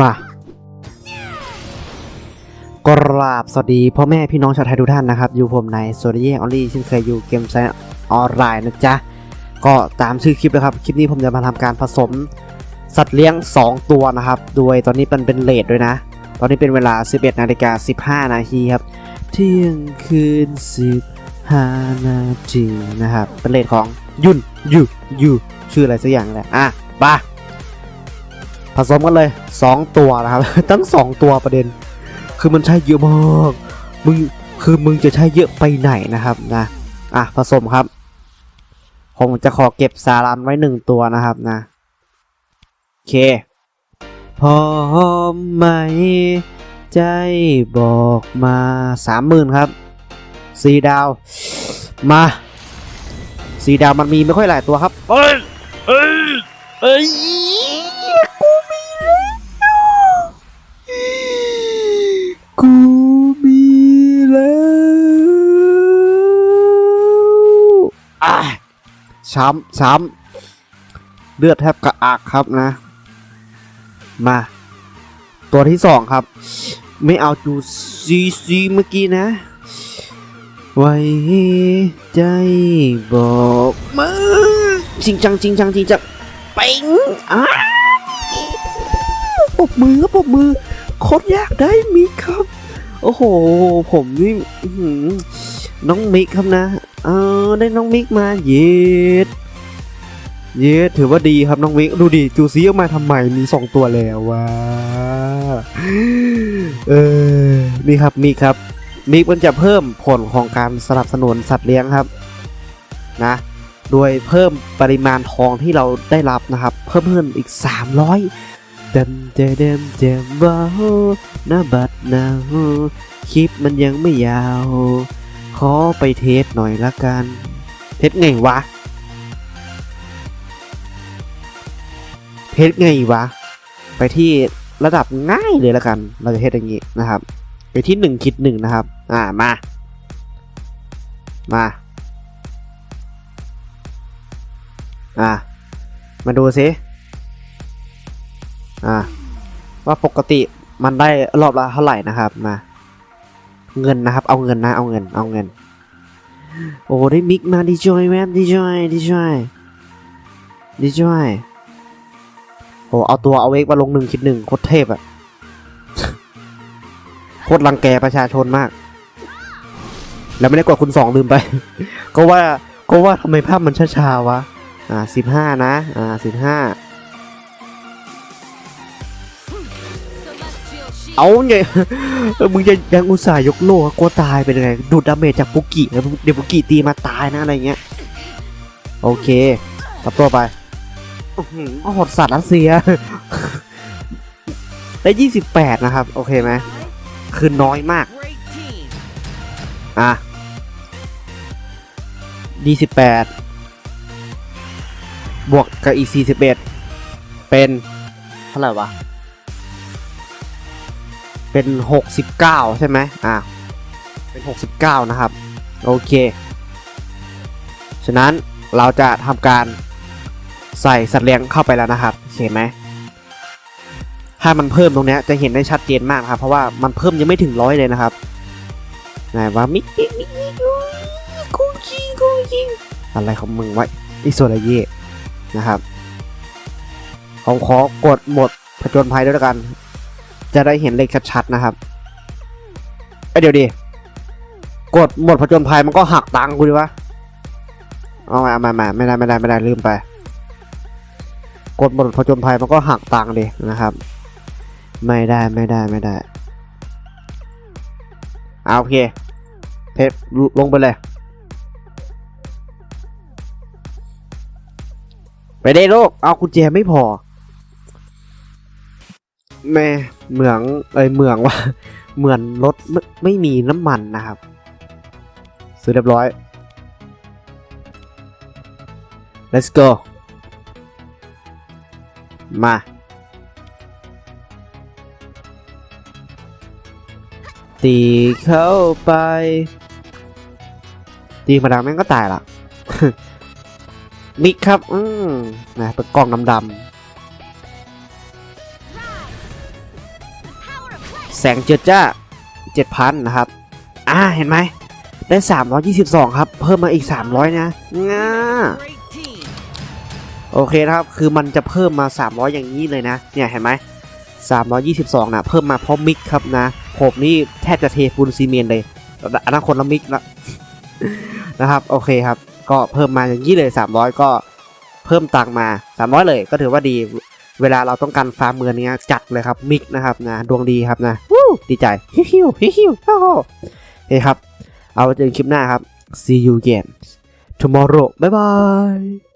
มากราบสวัสดีพ่อแม่พี่น้องชาวไทยทุกท่านนะครับ อยู่ผมในโซเดียออลลี่ซึ่งเคยอยู่เกมไซน์ออนไลน์นะจ๊ะ ก็ตามชื่อคลิปนะครับ คลิปนี้ผมจะมาทำการผสมสัตว์เลี้ยง 2 ตัวนะครับ โดยตอนนี้มันเป็นเลทด้วยนะ ตอนนี้เป็นเวลา 11นาฬิกา15 นาทีครับ เที่ยงคืน 15 นาทีนะครับ เป็นเลทของยุนยูยูชื่ออะไรสักอย่างแหละอะบ้า ผสมกันเลย 2 ตัวนะครับ ทั้ง 2 ตัวประเด็น คือมันใช้เยอะมากมึงคือมึงจะใช้เยอะไปไหนนะครับนะอะผสมครับผมจะขอเก็บสารันไว้หนึ่งตัวนะครับนะโอเคพร้อมไหม ใจบอกมาสามหมื่นครับสีดาวมาสีดาวมันมีไม่ค่อยหลายตัวครับเอ้ยเอ้ยเอ้ย ช้ำช้ำเลือดแทบกระอักครับนะ มา ตัวที่สองครับ ไม่เอาจูซีซีเมื่อกี้นะ ไว้ใจบอกมาจริงจังจริงจังจริงจังป่งอะปบมือปบมือโคตรยากได้มิกครับ โอ้โห ผมนี่น้องมิกครับนะ เออได้น้องมิกมาเย็ดเย็ดถือว่าดีครับน้องมิกดูดิจูซีออกมาทำไมมีสองตัวแล้ววะเออนี่ครับมิกครับมิกมันจะเพิ่มผลของการสนับสนุนสัตว์เลี้ยงครับนะโดยเพิ่มปริมาณทองที่เราได้รับนะครับ เพิ่มเพิ่มอีก 300เดมเดมเดมเดมว้าวนะบัดนาคลิปมันยังไม่ยาว ขอไปเทสหน่อยละกัน เทสไงวะ เทสไงวะ ไปที่ระดับง่ายเลยละกัน เราจะเทสอย่างนี้นะครับ ไปที่หนึ่งคิดหนึ่งนะครับ อ่ามา มา อ่า มาดูซิ อ่า ว่าปกติมันได้รอบละเท่าไหร่นะครับ มา เงินนะครับ เอาเงินนะ เอาเงิน เอาเงิน โอ้ได้มิกมาดีจอยแมดีจอยดีจอยดีจอยโอ้เอาตัวเอาเวกมาลงหนึ่งคิดหนึ่งโคตรเทพอะโคตรรังแกประชาชนมาก แล้วไม่ได้กดคุณสองลืมไป ก็ว่าก็ว่าทำไมภาพมันช้าๆวะ อ่าสิบห้านะ อ่าสิบห้า เอาไงมึงจะยังอุตส่าห์ยกโล่กลัวตายเป็นยังไงดูดดาเมจจากปุกิแล้วเดี๋ยวปุกิตีมาตายนะอะไรเงี้ย โอเคตับตัวไปอื้อหือโหดสัตว์รัสเซีย ได้ยี่สิบแปดนะครับ โอเคไหมคือน้อยมาก อะยี่สิบแปดบวกกับอีกสี่สิบเอ็ดเป็น เท่าไหร่วะ เป็นหกสิบเก้าใช่ไหมอ่าเป็นหกสิบเก้านะครับ โอเค ฉะนั้นเราจะทำการใส่สัตว์เลี้ยงเข้าไปแล้วนะครับเห็นไหม ถ้ามันเพิ่มตรงเนี้ยจะเห็นได้ชัดเจนมากครับ เพราะว่ามันเพิ่มยังไม่ถึงร้อยเลยนะครับไหนว่ามิกมิกมิกมิกกูจิงกูจิงอะไรของมึงไว้อิโซระเย่นะครับผมขอกดหมดผจญภัยด้วยแล้วกัน จะได้เห็นเลขชัดๆนะครับไอยเดี๋ยวดิกดหมดผจญภัยมันก็หักตังค์กูดิวะเอามาเอามามาไม่ได้ไม่ได้ไม่ได้ลืมไป กดหมดผจญภัยมันก็หักตังค์ดินะครับ ไม่ได้ไม่ได้ไม่ได้เอาโอเคเพชรลงไปเลยไปได้ลูกเอากุญแจไม่พอ แม่เหมืองเอ้ยเหมืองว่าเหมือนรถไม่ไม่มีน้ำมันนะครับซื้อเรียบร้อย let's go มา ตีเข้าไป ตีมาดังแม่งก็ตายละมิกครับ อืมนะเป็นกล่องดำๆ แสงเจิดจ้า7,000นะครับ อ่าเห็นไหมได้322ครับ เพิ่มมาอีก300นะง่าโอเคนะครับ คือมันจะเพิ่มมา300อย่างนี้เลยนะ เนี่ยเห็นไหม322นะเพิ่มมาเพราะมิกครับนะผมนี่แทบจะเทปูนซีเมนต์เลยอันนั้นคนละมิกละนะครับ โอเคครับ ก็เพิ่มมาอย่างนี้เลย 300 ก็เพิ่มตังมา 300 เลยก็ถือว่าดี เวลาเราต้องการฟาร์มเมืองเนี้ยจัดเลยครับมิกนะครับนะดวงดีครับนะวู้ดีใจฮิวฮิวฮิวฮิวโอ้โหโอเคครับ เอาไว้เจอกันคลิปหน้าครับ see you again tomorrow bye bye